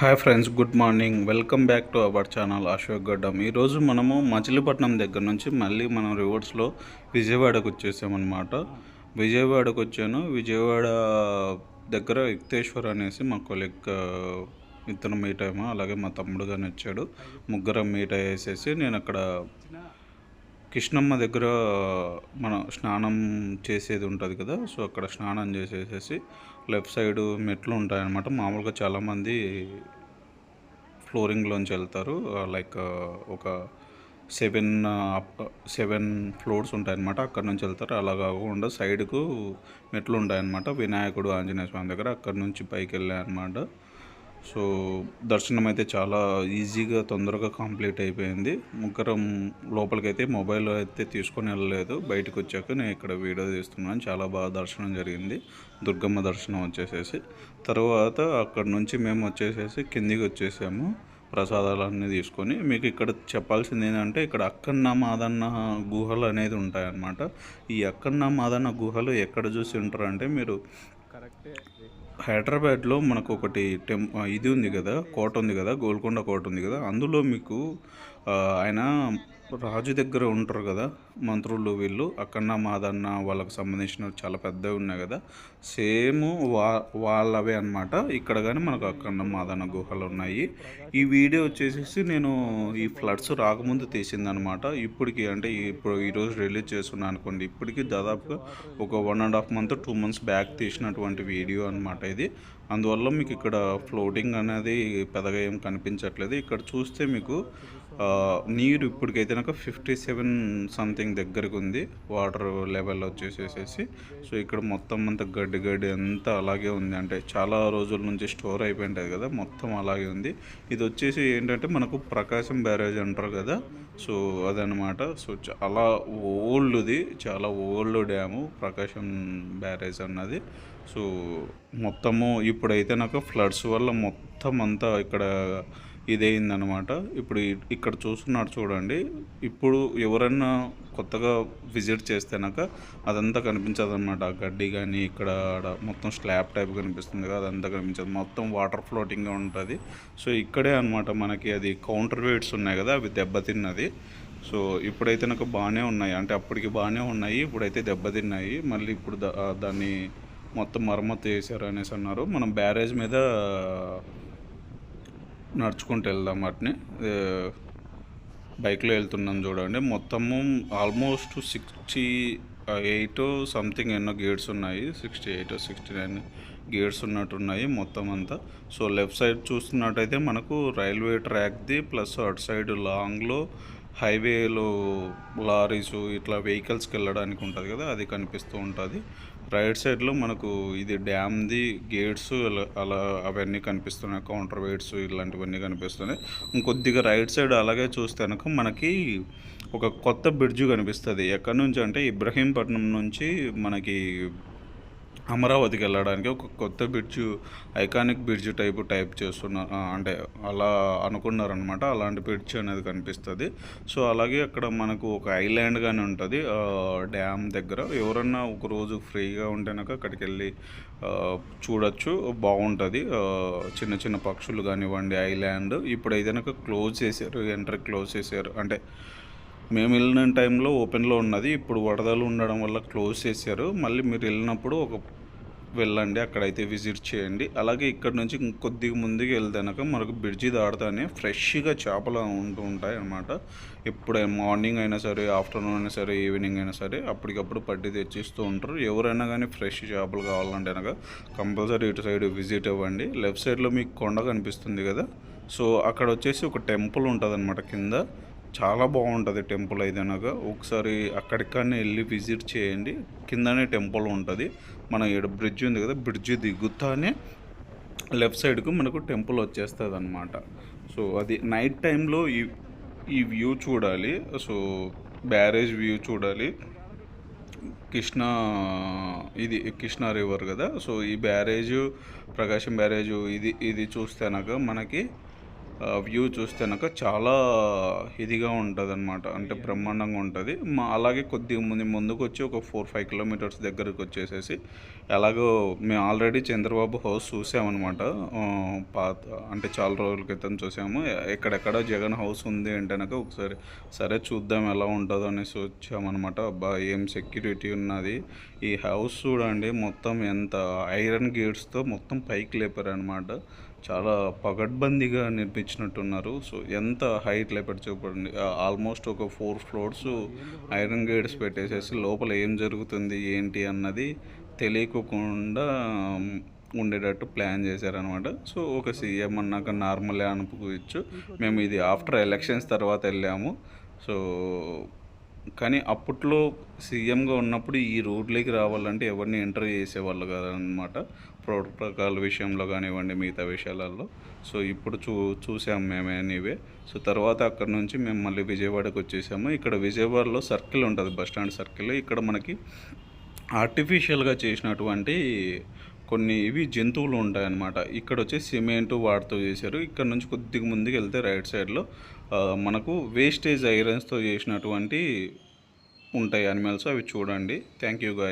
Hi friends good morning. Welcome back to our channel Ashok Gaddam. ఈరోజు మనము మచిలీపట్నం దగ్గర నుంచి మళ్ళీ మనం రివర్స్లో విజయవాడకు వచ్చేసామన్నమాట. విజయవాడకు వచ్చాను. విజయవాడ దగ్గర యుక్తేశ్వర్ అనేసి మా కొలిక్ ఇతను మీట్ అయ్యాము. అలాగే మా తమ్ముడు కానీ వచ్చాడు. ముగ్గురం మీట్ అయ్యేసేసి నేను అక్కడ కృష్ణమ్మ దగ్గర మన స్నానం చేసేది ఉంటుంది కదా సో అక్కడ స్నానం చేసేసేసి లెఫ్ట్ సైడ్ మెట్లు ఉంటాయన్నమాట. మామూలుగా చాలామంది ఫ్లోరింగ్లోంచి వెళ్తారు. లైక్ ఒక సెవెన్ సెవెన్ ఫ్లోర్స్ ఉంటాయన్నమాట. అక్కడ నుంచి వెళ్తారు. అలా కాకుండా సైడ్కు మెట్లు ఉంటాయన్నమాట. వినాయకుడు ఆంజనేయ స్వామి దగ్గర అక్కడ నుంచి పైకి వెళ్ళాయన్నమాట. సో దర్శనం అయితే చాలా ఈజీగా తొందరగా కంప్లీట్ అయిపోయింది. ముగ్గురం లోపలికైతే మొబైల్ అయితే తీసుకొని వెళ్ళలేదు. బయటకు వచ్చాక నేను ఇక్కడ వీడియో తీస్తున్నాను. చాలా బాగా దర్శనం జరిగింది. దుర్గమ్మ దర్శనం వచ్చేసేసి. తర్వాత అక్కడ నుంచి మేము వచ్చేసేసి కిందికి వచ్చేసాము. ప్రసాదాలన్నీ తీసుకొని. మీకు ఇక్కడ చెప్పాల్సింది ఏంటంటే ఇక్కడ అక్కన్న మాదన్న గుహలు అనేది ఉంటాయన్నమాట. ఈ అక్కన్న మాదన్న గుహలు ఎక్కడ చూసి ఉంటారు అంటే మీరు హైదరాబాద్లో మనకు ఒకటి టెం ఇది ఉంది కదా కోట ఉంది కదా గోల్కొండ కోట ఉంది కదా అందులో మీకు ఆయన రాజు దగ్గర ఉంటారు కదా మంత్రులు వీళ్ళు అక్కన్న మాదన్న వాళ్ళకి సంబంధించిన చాలా పెద్దవి ఉన్నాయి కదా. సేమ్ వా వాళ్ళవే అనమాట ఇక్కడ కానీ మనకు అక్కన్న మాదన్న గుహలు ఉన్నాయి. ఈ వీడియో వచ్చేసేసి నేను ఈ ఫ్లడ్స్ రాకముందు తీసిందనమాట ఇప్పటికి అంటే ఇప్పుడు ఈరోజు రిలీజ్ చేస్తున్నాను అనుకోండి ఇప్పటికి దాదాపుగా ఒక one and half month two months back తీసినటువంటి వీడియో అనమాట ఇది. అందువల్ల మీకు ఇక్కడ ఫ్లోటింగ్ అనేది పెద్దగా ఏం కనిపించట్లేదు. ఇక్కడ చూస్తే మీకు నీరు ఇప్పటికైతే నాకు ఫిఫ్టీ సెవెన్ సంథింగ్ దగ్గరకు ఉంది. వాటర్ లెవెల్ వచ్చేసేసి సో ఇక్కడ మొత్తం అంతా గడ్డి గడ్డి అంతా అలాగే ఉంది. అంటే చాలా రోజుల నుంచి స్టోర్ అయిపోయి ఉంటుంది కదా మొత్తం అలాగే ఉంది. ఇది వచ్చేసి ఏంటంటే మనకు ప్రకాశం బ్యారేజ్ అంటారు కదా సో అదనమాట సో చాలా ఓల్డ్ది చాలా ఓల్డ్ డ్యాము ప్రకాశం బ్యారేజ్ అన్నది. సో మొత్తము ఇప్పుడైతే నాకు ఫ్లడ్స్ వల్ల మొత్తం అంతా ఇక్కడ ఇదైందనమాట ఇప్పుడు ఇక్కడ చూస్తున్నారు చూడండి. ఇప్పుడు ఎవరన్నా కొత్తగా విజిట్ చేస్తేనాక అదంతా కనిపించదు అనమాట ఆ గడ్డి కానీ ఇక్కడ ఆడ మొత్తం స్లాబ్ టైప్ కనిపిస్తుంది కదా అదంతా కనిపించదు. మొత్తం వాటర్ ఫ్లోటింగ్గా ఉంటుంది. సో ఇక్కడే అనమాట మనకి అది కౌంటర్ వెయిట్స్ ఉన్నాయి కదా అవి దెబ్బతిన్నది సో ఇప్పుడైతే నాకు బాగానే ఉన్నాయి. అంటే అప్పటికి బాగానే ఉన్నాయి ఇప్పుడైతే దెబ్బతిన్నాయి మళ్ళీ ఇప్పుడు దా- దాన్ని మొత్తం మరమ్మతు చేశారు అనేసి అన్నారు. మనం బ్యారేజ్ మీద నడుచుకుంటూ వెళ్దాం వాటిని. బైక్లో వెళ్తున్నాం చూడండి. మొత్తము ఆల్మోస్ట్ సిక్స్టీ ఎయిట్ సంథింగ్ ఎన్నో గేట్స్ ఉన్నాయి. Sixty eight sixty nine gates ఉన్నట్టున్నాయి మొత్తం అంతా. సో లెఫ్ట్ సైడ్ చూస్తున్నట్టయితే మనకు రైల్వే ట్రాక్ది ప్లస్ అటు సైడ్ లాంగ్లో హైవేలో లారీస్ ఇట్లా వెహికల్స్కి వెళ్ళడానికి ఉంటుంది కదా అది కనిపిస్తూ ఉంటుంది. రైట్ సైడ్లో మనకు ఇది డ్యామ్ది గేట్స్ అలా అలా అవన్నీ కనిపిస్తున్నాయి. కౌంటర్ వెయిట్స్ ఇలాంటివన్నీ కనిపిస్తున్నాయి. ఇంకొద్దిగా రైట్ సైడ్ అలాగే చూస్తే కనుక మనకి ఒక కొత్త బ్రిడ్జ్ కనిపిస్తుంది. ఎక్కడి నుంచి అంటే ఇబ్రహీంపట్నం నుంచి మనకి అమరావతికి వెళ్ళడానికి ఒక కొత్త bridge iconic bridge type type చేస్తున్నారు అంటే అలా అనుకున్నారనమాట అలాంటి బ్రిడ్జ్ అనేది కనిపిస్తుంది. సో అలాగే అక్కడ మనకు ఒక ఐలాండ్ కానీ ఉంటుంది డ్యామ్ దగ్గర. ఎవరన్నా ఒక రోజు ఫ్రీగా ఉంటేనాక అక్కడికి వెళ్ళి చూడొచ్చు. బాగుంటుంది. చిన్న చిన్న పక్షులు కానివ్వండి ఐలాండ్. ఇప్పుడు ఏదైనా క్లోజ్ చేశారు ఎంటర్ క్లోజ్ చేశారు. అంటే మేము వెళ్ళిన టైంలో ఓపెన్లో ఉన్నది. ఇప్పుడు వరదలు ఉండడం వల్ల క్లోజ్ చేశారు. మళ్ళీ మీరు వెళ్ళినప్పుడు ఒక వెళ్ళండి అక్కడైతే విజిట్ చేయండి. అలాగే ఇక్కడ నుంచి కొద్దిగా ముందుకు వెళ్తాక మనకు బ్రిడ్జి దాడుతానే ఫ్రెష్గా చేపలు ఉంటూ ఉంటాయి అన్నమాట. ఎప్పుడైనా మార్నింగ్ అయినా సరే ఆఫ్టర్నూన్ అయినా సరే ఈవినింగ్ అయినా సరే అప్పటికప్పుడు పట్టి తెచ్చిస్తూ ఉంటారు. ఎవరైనా కానీ ఫ్రెష్ చేపలు కావాలంటే కనుక కంపల్సరీ ఇటు సైడ్ విజిట్ అవ్వండి. లెఫ్ట్ సైడ్లో మీకు కొండ కనిపిస్తుంది కదా. సో అక్కడ వచ్చేసి ఒక టెంపుల్ ఉంటుంది కింద. చాలా బాగుంటుంది టెంపుల్ అయితే అనగా ఒకసారి అక్కడికన్నా వెళ్ళి విజిట్ చేయండి. కిందనే టెంపుల్ ఉంటుంది. మన ఇక్కడ బ్రిడ్జ్ ఉంది కదా బ్రిడ్జ్ దిగుతానే లెఫ్ట్ సైడ్కు మనకు టెంపుల్ వచ్చేస్తుంది అనమాట సో అది నైట్ టైంలో ఈ ఈ వ్యూ చూడాలి. సో బ్యారేజ్ వ్యూ చూడాలి. కృష్ణా ఇది కృష్ణా రివర్ కదా. సో ఈ బ్యారేజ్ ప్రకాశం బ్యారేజ్ ఇది ఇది చూస్తేనక మనకి వ్యూ చూస్తేనక చాలా ఇదిగా ఉంటుంది అనమాట అంటే బ్రహ్మాండంగా ఉంటుంది. మా అలాగే కొద్దిగా ముందు ముందుకు వచ్చి ఒక ఫోర్ ఫైవ్ కిలోమీటర్స్ దగ్గరకు వచ్చేసేసి ఎలాగో మేము ఆల్రెడీ చంద్రబాబు హౌస్ చూసామన్నమాట. పాత అంటే చాలా రోజుల క్రితం చూసాము. ఎక్కడెక్కడ జగన్ హౌస్ ఉంది అంటే కనుక ఒకసారి సరే చూద్దాం ఎలా ఉంటుందో అనేసి వచ్చామన్నమాట. అబ్బా ఏం సెక్యూరిటీ ఉన్నది. ఈ హౌస్ చూడండి మొత్తం ఎంత ఐరన్ గేట్స్తో మొత్తం పైకి లేపారనమాట చాలా పగడ్బందీగా నిర్మించినట్టున్నారు సో ఎంత హైట్ లేపారు చూపండి. ఆల్మోస్ట్ ఒక ఫోర్ ఫ్లోర్స్ ఐరన్ గేట్స్ పెట్టేసేసి లోపల ఏం జరుగుతుంది ఏంటి అన్నది తెలియకోకుండా ఉండేటట్టు ప్లాన్ చేశారనమాట సో ఒక సీఎం అన్నాక నార్మలే అనుకోవచ్చు. మేము ఇది ఆఫ్టర్ ఎలక్షన్స్ తర్వాత వెళ్ళాము. సో కానీ అప్పట్లో సీఎంగా ఉన్నప్పుడు ఈ రోడ్లోకి రావాలంటే ఎవరిని ఎంటర్ చేసేవాళ్ళు కాదనమాట ప్రోటోకాల్ విషయంలో కానివ్వండి మిగతా విషయాలలో. సో ఇప్పుడు చూ చూసాము మేము ఎనీవే సో తర్వాత అక్కడ నుంచి మేము మళ్ళీ విజయవాడకు వచ్చేసాము. ఇక్కడ విజయవాడలో సర్కిల్ ఉంటుంది బస్ స్టాండ్ సర్కిల్. ఇక్కడ మనకి ఆర్టిఫిషియల్గా చేసినటువంటి కొన్ని ఇవి జంతువులు ఉంటాయన్నమాట. ఇక్కడ వచ్చి సిమెంట్ వాటితో చేశారు. ఇక్కడ నుంచి కొద్దిగా ముందుకు వెళ్తే రైట్ సైడ్లో ఆ, మనకు వేస్టేజ్ ఐరన్స్తో చేసినటువంటి ఉంటాయి అనిమల్స్ అవి చూడండి. Thank you guy